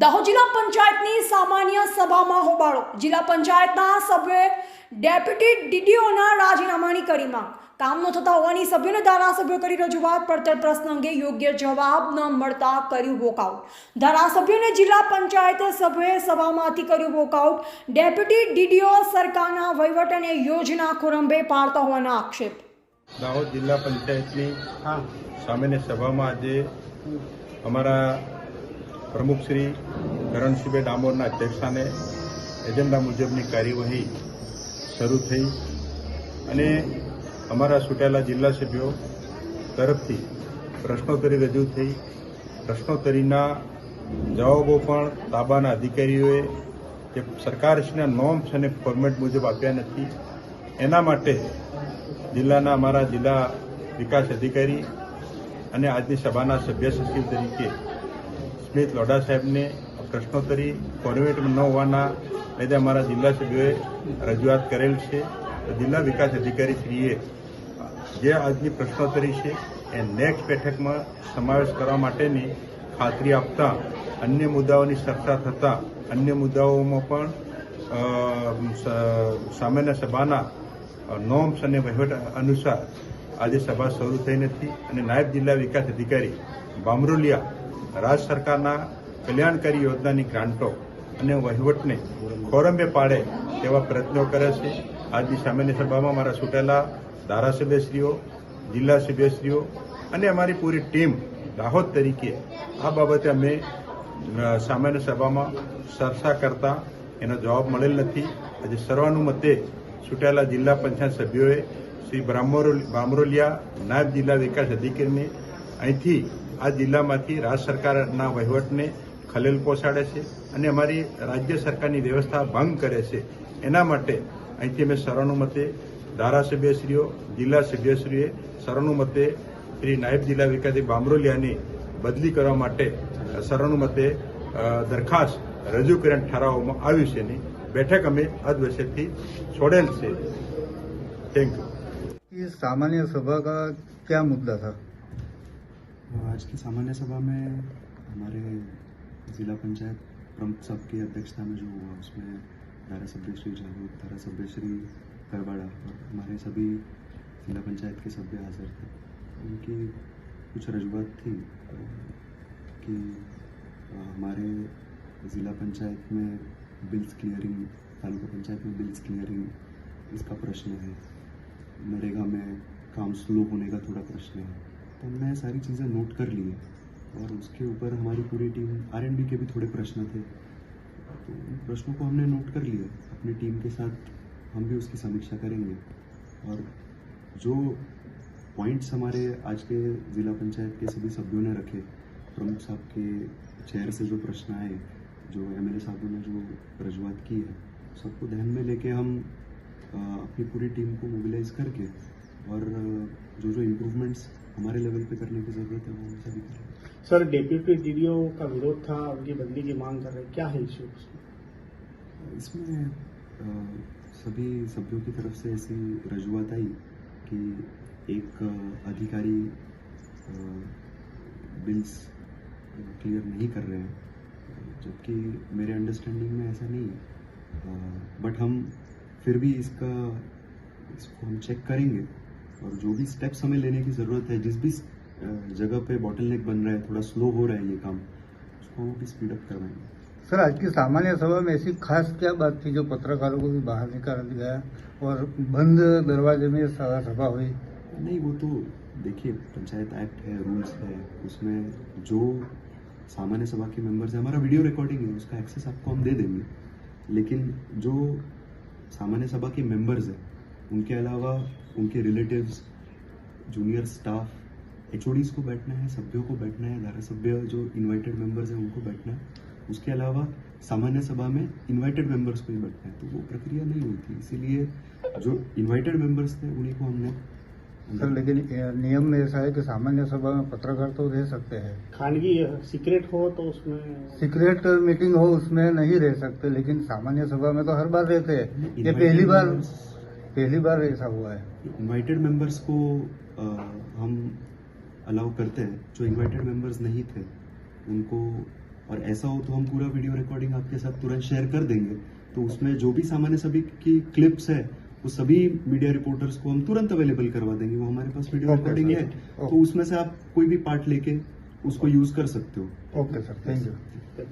દાહોદ જિલ્લા પંચાયતની સામાન્ય સભામાં હોબાળો. જિલ્લા પંચાયતના સભ્યોએ ડેપ્યુટી ડીડીઓના રાજીનામાની કરી માંગ. કામ ન થતા હોવાની સભ્યોને ધારાસભ્યો કરી રજૂઆત પડતર પ્રશ્ન અંગે યોગ્ય જવાબ ન મળતા કર્યું વોકઆઉટ. ધારાસભ્યોને જિલ્લા પંચાયત સભ્યોએ સભામાંથી કર્યું વોકઆઉટ. ડેપ્યુટી ડીડીઓ સરકારના વહીવટ અને યોજના ખોરંભે પાડતા હોવાના આક્ષેપ. દાહોદ જિલ્લા પંચાયતની સામાન્ય સભામાં આજે અમારા પ્રમુખ શ્રી કરણસિંહભાઈ ડામોરના અધ્યક્ષાને એજન્ડા મુજબની કાર્યવાહી શરૂ થઈ અને અમારા ચૂંટાયેલા જિલ્લા સભ્યો તરફથી પ્રશ્નોત્તરી રજૂ થઈ. પ્રશ્નોત્તરીના જવાબો પણ તાબાના અધિકારીઓએ જે સરકારશ્રીના નોમ્સ અને ફોર્મેટ મુજબ આપ્યા નથી. એના માટે જિલ્લાના અમારા જિલ્લા વિકાસ અધિકારી અને આજની સભાના સભ્ય સચિવ તરીકે સ્મિત લોઢા સાહેબને પ્રશ્નોત્તરી ફોર્મેટમાં ન હોવાના લીધે અમારા જિલ્લા સભ્યોએ રજૂઆત કરેલ છે. જિલ્લા વિકાસ અધિકારી શ્રીએ જે આજની પ્રશ્નોત્તરી છે, એ નેક્સ્ટ બેઠકમાં સમાવેશ કરવા માટેની ખાતરી આપતા, અન્ય મુદ્દાઓની ચર્ચા થતાં, અન્ય મુદ્દાઓમાં પણ સામાન્ય સભાના નોમ્સ અને વહીવટ અનુસાર આજે સભા શરૂ થઈ નથી. અને નાયબ જિલ્લા વિકાસ અધિકારી બામરોલિયા, રાજ્ય સરકારના કલ્યાણકારી યોજનાની ગ્રાન્ટો અને વહીવટને ખોરંબે પાડે તેવા પ્રયત્નો કરે છે. આજની સામાન્ય સભામાં મારા છૂટેલા ધારાસભ્યશ્રીઓ, જિલ્લા સભ્યશ્રીઓ અને અમારી પૂરી ટીમ દાહોદ તરીકે આ બાબતે અમે સામાન્ય સભામાં ચર્ચા કરતા એનો જવાબ મળેલ નથી. આજે સર્વાનુમતે છૂટેલા જિલ્લા પંચાયત સભ્યોએ શ્રી બામરોલિયા નાયબ જિલ્લા વિકાસ અધિકારીને અહીંથી આ જિલ્લામાંથી રાજ્ય સરકારના વહીવટને ખલેલ પહોંચાડે છે અને અમારી રાજ્ય સરકારની વ્યવસ્થા ભંગ કરે છે એના માટે અહીંથી અમે સર્વાનુમતે ધારાસભ્યશ્રીઓ જિલ્લા સભ્યશ્રીએ સર્વાનુમતે શ્રી નાયબ જિલ્લા વિકાસ બામરોલિયાની બદલી કરવા માટે સર્વાનુમતે અ, દરખાસ્ત રજૂ કરીને ઠરાવવામાં આવ્યું છે નહીં બેઠક અમે અધવચ્ચેથી છોડેલ છે થેન્ક યુ इस सामान्य सभा का क्या मुद्दा था आज की सामान्य सभा में हमारे जिला पंचायत प्रमुख साहब की अध्यक्षता में जो हुआ उसमें धारा सभ्य श्री जागरूक धारा सभ्य श्री करवाड़ा और हमारे सभी जिला पंचायत के सभ्य हाजिर थे। उनकी कुछ रजूआत थी अ, कि हमारे ज़िला पंचायत में बिल्स क्लियरिंग तालुका पंचायत में बिल्स क्लियरिंग इसका प्रश्न है। नरेगा में काम स्लो होने का थोड़ा प्रश्न है। तो हमने सारी चीज़ें नोट कर ली है। और उसके ऊपर हमारी पूरी टीम आर के भी थोड़े प्रश्न थे। तो उन प्रश्नों को हमने नोट कर लिया अपनी टीम के साथ हम भी उसकी समीक्षा करेंगे। और जो पॉइंट्स हमारे आज के ज़िला पंचायत के सभी सभ्यों ने रखे, प्रमुख साहब के चेयर से जो प्रश्न आए, जो एम एल साहबों ने जो रजूआत की है, सबको ध्यान में लेके हम अपनी पूरी टीम को मोबिलाइज करके और जो जो इम्प्रूवमेंट्स हमारे लेवल पे करने की ज़रूरत है, वो हम सभी करेंगे। सर डेप्यूटी डीडीओ का विरोध था उनकी बदली की मांग कर रहे क्या है इश्यू इसमें अ, सभी सभ्यों की तरफ़ से ऐसी रजूआत आई कि एक अधिकारी बिल्स क्लियर नहीं कर रहे हैं। जबकि मेरे अंडरस्टैंडिंग में ऐसा नहीं है बट हम फिर भी इसका इसको हम चेक करेंगे और जो भी स्टेप्स हमें लेने की ज़रूरत है जिस भी जगह पे बॉटल नेक बन रहा है थोड़ा स्लो हो रहा है ये काम उसको हम अभी स्पीड अप करवाएँगे। सर आज की सामान्य सभा में ऐसी खास क्या बात थी जो पत्रकारों को भी बाहर निकाल गया और बंद दरवाजे में सभा हुई? नहीं वो तो देखिए पंचायत एक्ट है रूल्स है उसमें जो सामान्य सभा के मेंबर्स हैं हमारा वीडियो रिकॉर्डिंग है उसका एक्सेस आपको हम दे देंगे। लेकिन जो सामान्य सभा के मेंबर्स हैं उनके अलावा उनके रिलेटिव्स जूनियर स्टाफ एच को बैठना है सभ्यों को बैठना है धारा सभ्य जो इनवाइटेड मेंबर्स हैं उनको बैठना है। उसके अलावा सामान्य सभा में इनवाइटेड मेंबर्स को ही बैठना है। तो वो प्रक्रिया नहीं हुई थी इसीलिए जो इनवाइटेड मेंबर्स थे उन्हीं को हमने सर लेकिन नियम में ऐसा है कि सामान्य सभा में पत्रकार तो रह सकते हैं। खानगी सीक्रेट हो तो उसमें सीक्रेट मीटिंग हो उसमें नहीं रह सकते लेकिन सामान्य सभा में तो हर बार रहते हैं। ये पहली बार पहली बार ऐसा हुआ है। इनवाइटेड मेंबर्स को अ, हम अलाउ करते हैं जो इन्वाइटेड मेंबर्स नहीं थे उनको और ऐसा हो तो हम पूरा वीडियो रिकॉर्डिंग आपके साथ तुरंत शेयर कर देंगे। तो उसमें जो भी सामान्य सभी की क्लिप्स है वो सभी मीडिया रिपोर्टर्स को हम तुरंत अवेलेबल करवा देंगे। वो हमारे पास वीडियो रिकॉर्डिंग है तो उसमें से आप कोई भी पार्ट लेके उसको यूज़ कर सकते हो। Okay sir thank you.